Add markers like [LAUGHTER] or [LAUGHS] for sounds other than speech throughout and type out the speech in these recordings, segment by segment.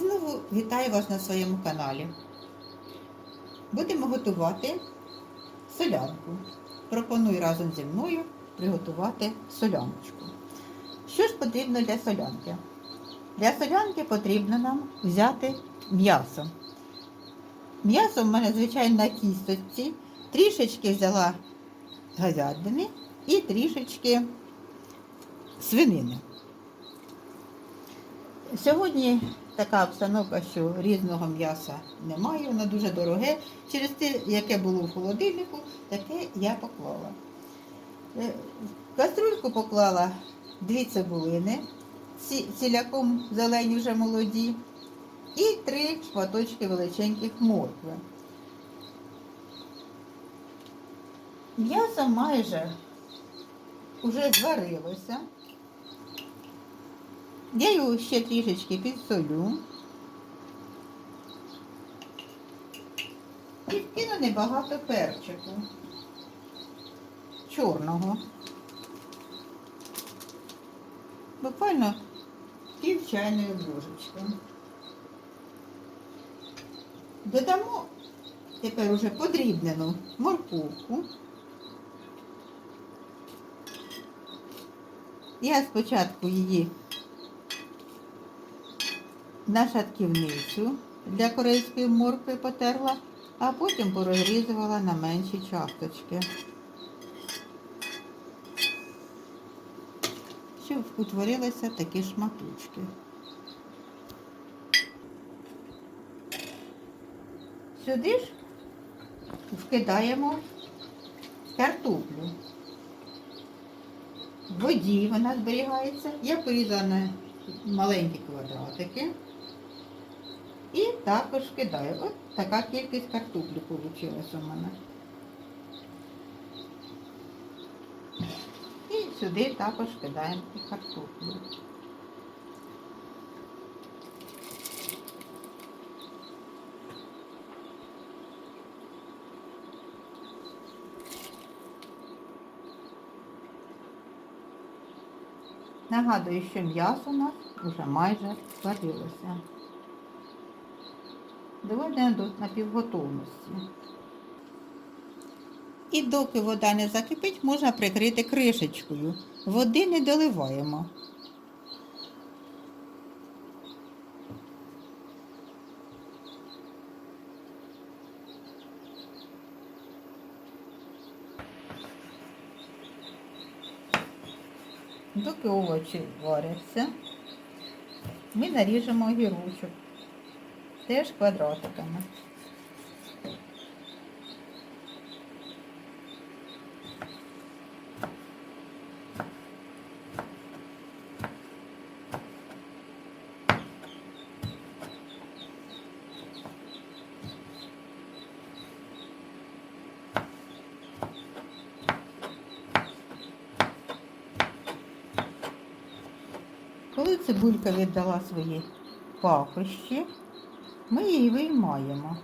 Знову вітаю вас на своєму каналі. Будемо готувати солянку. Пропоную разом зі мною приготувати соляночку. Що ж потрібно для солянки? Для солянки потрібно нам взяти м'ясо. М'ясо в мене, звичайно, на кісточці. Трішечки взяла говядини і трішечки свинини. Сьогодні така обстановка, що різного м'яса немає, воно дуже дороге. Через те, яке було в холодильнику, таке я поклала. Е, каструльку поклала дві цибулини, ціляком зелені вже молоді, і три шматочки величеньких моркви. М'ясо майже вже зварилося. Я його ще трішечки підсолю. І вкину небагато перчику чорного. Буквально пів чайної ложечки. Додамо тепер уже подрібнену морковку. Я спочатку її на шатківницю для корейської моркви потерла, а потім порозрізувала на менші часточки. Щоб утворилися такі шматочки. Сюди ж вкидаємо картоплю. В воді вона зберігається. Я порізала маленькі квадратики. І також кидаю. От така кількість картоплі вийшла у мене. І сюди також кидаємо картоплю. Нагадую, що м'ясо у нас вже майже зварилося. Доведено до напівготовності. І доки вода не закипить, можна прикрити кришечкою. Води не доливаємо. Доки овочі варяться, ми наріжемо огірочок. Теж квадратиками. Коли цибулька віддала свої пахощі, ми її виймаємо.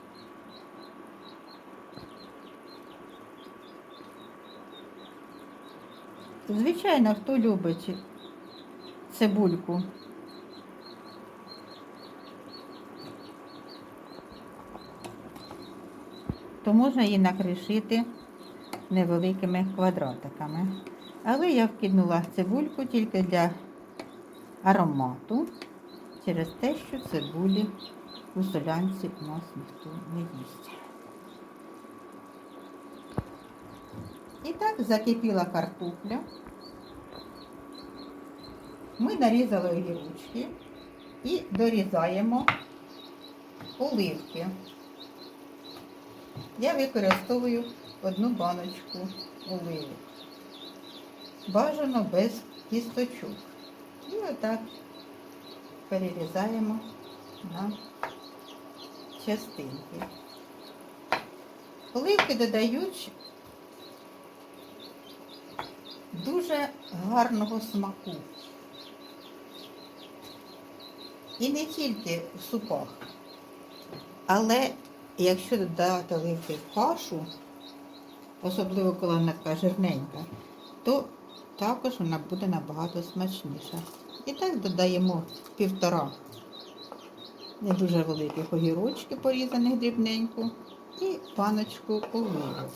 Звичайно, хто любить цибульку, то можна її накришити невеликими квадратиками. Але я вкинула цибульку тільки для аромату через те, що цибулі у солянці у нас ніхто не їсть. І так закипіла картопля. Ми нарізали огірочки і дорізаємо оливки. Я використовую одну баночку оливок. Бажано без кісточок. І отак перерізаємо на частинки. Оливки додають дуже гарного смаку. І не тільки в супах, але якщо додати оливки в кашу, особливо коли вона така жирненька, то також вона буде набагато смачніша. І так додаємо півтора не дуже великих огірочки порізаних дрібненько і паночку оливок.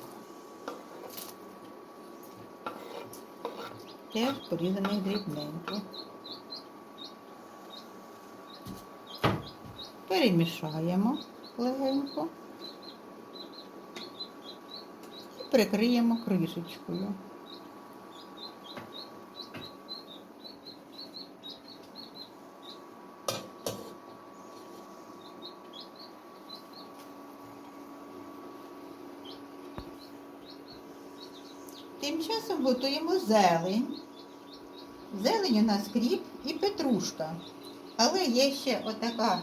Теж порізаних дрібненько. Перемішаємо легенько і прикриємо кришечкою. Зелень. Зелень у нас кріп і петрушка. Але є ще отака,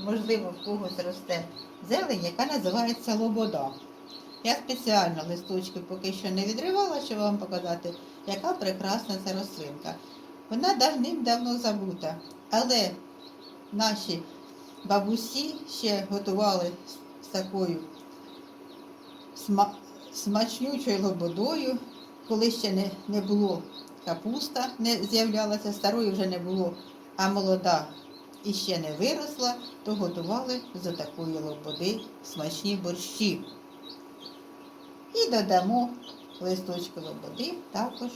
можливо, в когось росте зелень, яка називається лобода. Я спеціально листочки поки що не відривала, щоб вам показати, яка прекрасна ця рослинка. Вона давним-давно забута, але наші бабусі ще готували з такою смачнючою лободою, коли ще не, не було капуста, не з'являлася, старої вже не було, а молода і ще не виросла, то готували з такої лободи смачні борщі. І додамо листочки лободи також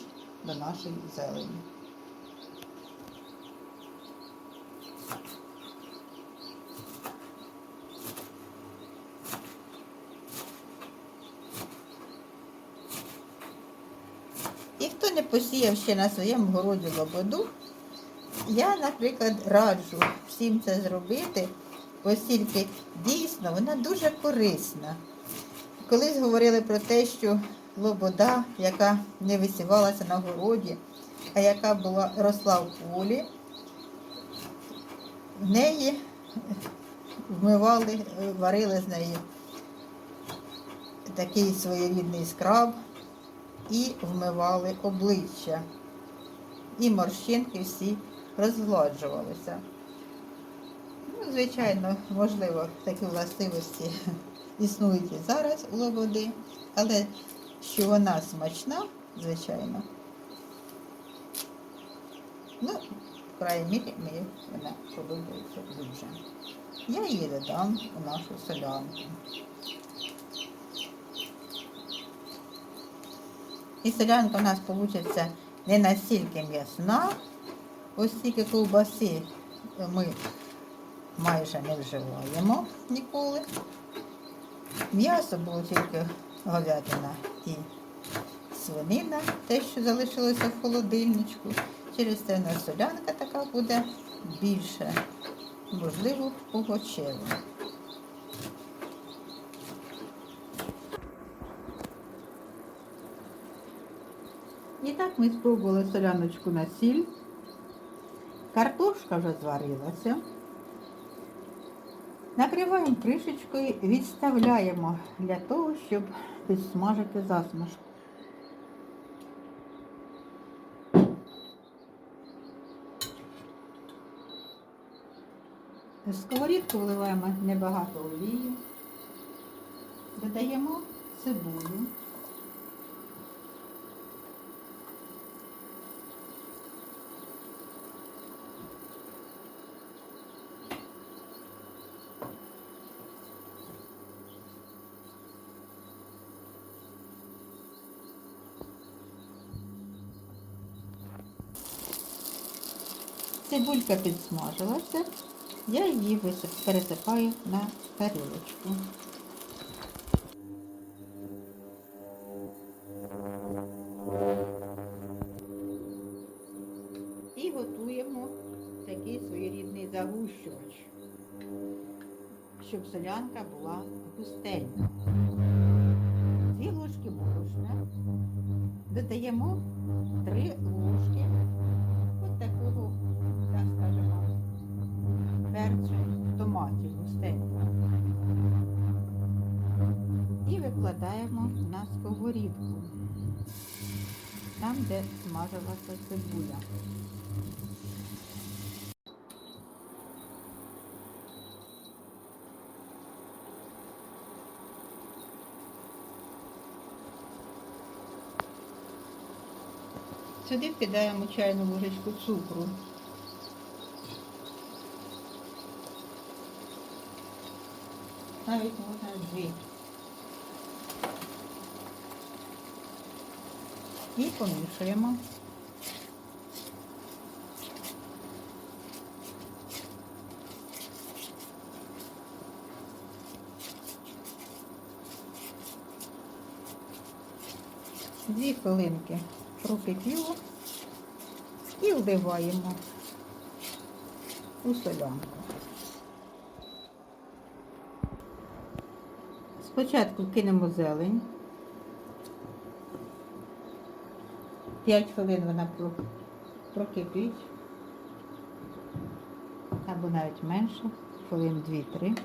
до нашої зелені. І хто не посіяв ще на своєму городі лободу, я, наприклад, раджу всім це зробити, оскільки дійсно вона дуже корисна. Колись говорили про те, що лобода, яка не висівалася на городі, а яка була росла в полі, в неї вмивали, варили з неї такий своєрідний скраб і вмивали обличчя. І морщинки всі розгладжувалися. Ну, звичайно, можливо, такі властивості [LAUGHS] існують і зараз у лободи, але що вона смачна, звичайно. Ну, в крайній мірі мені вона подобається дуже. Я її додам у нашу солянку. І солянка у нас вийде не настільки м'ясна, ось тільки ковбаси ми майже не вживаємо ніколи. М'ясо було тільки говядина і свинина, те, що залишилося в холодильничку. Через це у нас солянка така буде більше, можливо, овочева. Так ми спробували соляночку на сіль. Картошка вже зварилася. Накриваємо кришечкою, відставляємо для того, щоб підсмажити засмажку. В сковорідку вливаємо небагато олії, додаємо цибулю. Цибулька підсмажилася, я її пересипаю на тарілочку. І готуємо такий своєрідний загущувач, щоб солянка була густенька. Дві ложки борошна, додаємо три ложки от такого, викладаємо на сковорідку, там, де смажилася цибуля. Сюди вкидаємо чайну ложечку цукру. Навіть можна дві. І помішуємо. Дві хвилинки прокипіло і вливаємо у солянку. Спочатку кинемо зелень. 5 хвилин вона про- прокипить. Або навіть менше, хвилин 2-3.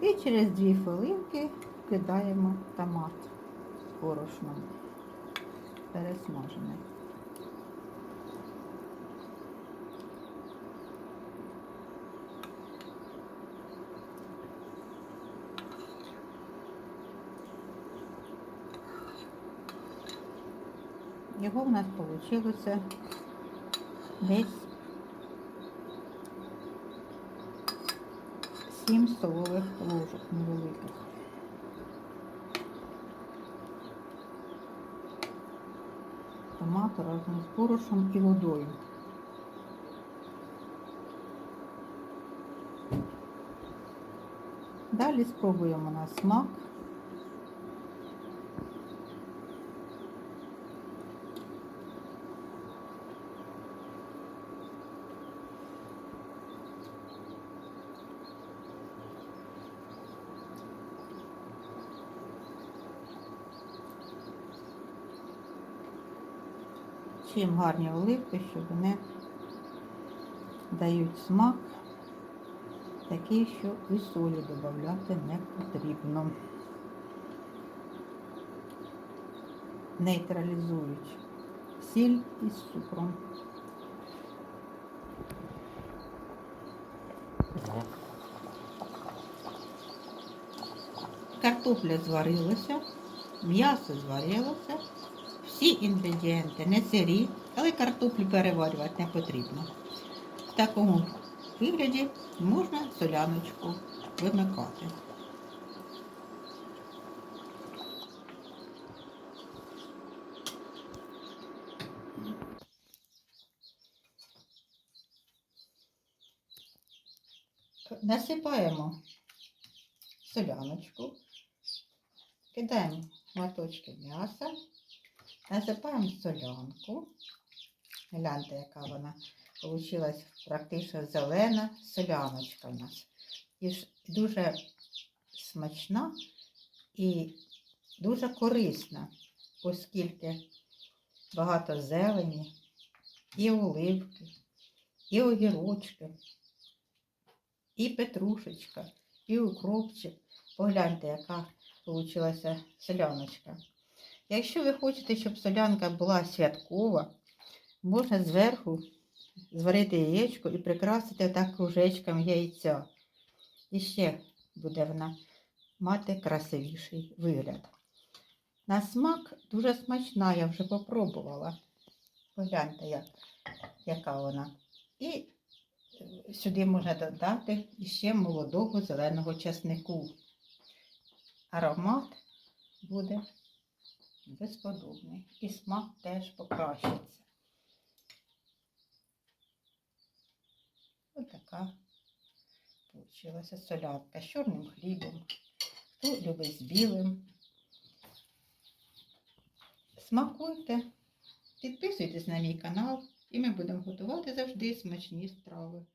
І через 2 хвилинки кидаємо томат з борошном пересмажений. Його в нас вийшло десь 7 столових ложок невеликих. Томат разом з борошном і водою. Далі спробуємо на смак. Чим гарні оливки, що вони дають смак такий, що і солі додати не потрібно. Нейтралізують сіль із цукром. Картопля зварилася, м'ясо зварилося. Всі інгредієнти не сирі, але картоплю переварювати не потрібно. В такому вигляді можна соляночку вимикати. Насипаємо соляночку, кидаємо шматочки м'яса. Насипаємо солянку. Гляньте, яка вона вийшла практично зелена соляночка у нас. І дуже смачна і дуже корисна, оскільки багато зелені, і оливки, і огірочки, і петрушечка, і укропчик. Погляньте, яка вийшла соляночка. Якщо ви хочете, щоб солянка була святкова, можна зверху зварити яєчко і прикрасити так кружечком яйця. І ще буде вона мати красивіший вигляд. На смак дуже смачна, я вже попробувала. Погляньте, як, яка вона. І е, сюди можна додати ще молодого зеленого часнику. Аромат буде безподобний. І смак теж покращиться. Ось така получилася солянка з чорним хлібом. Хто любить з білим. Смакуйте, підписуйтесь на мій канал, і ми будемо готувати завжди смачні страви.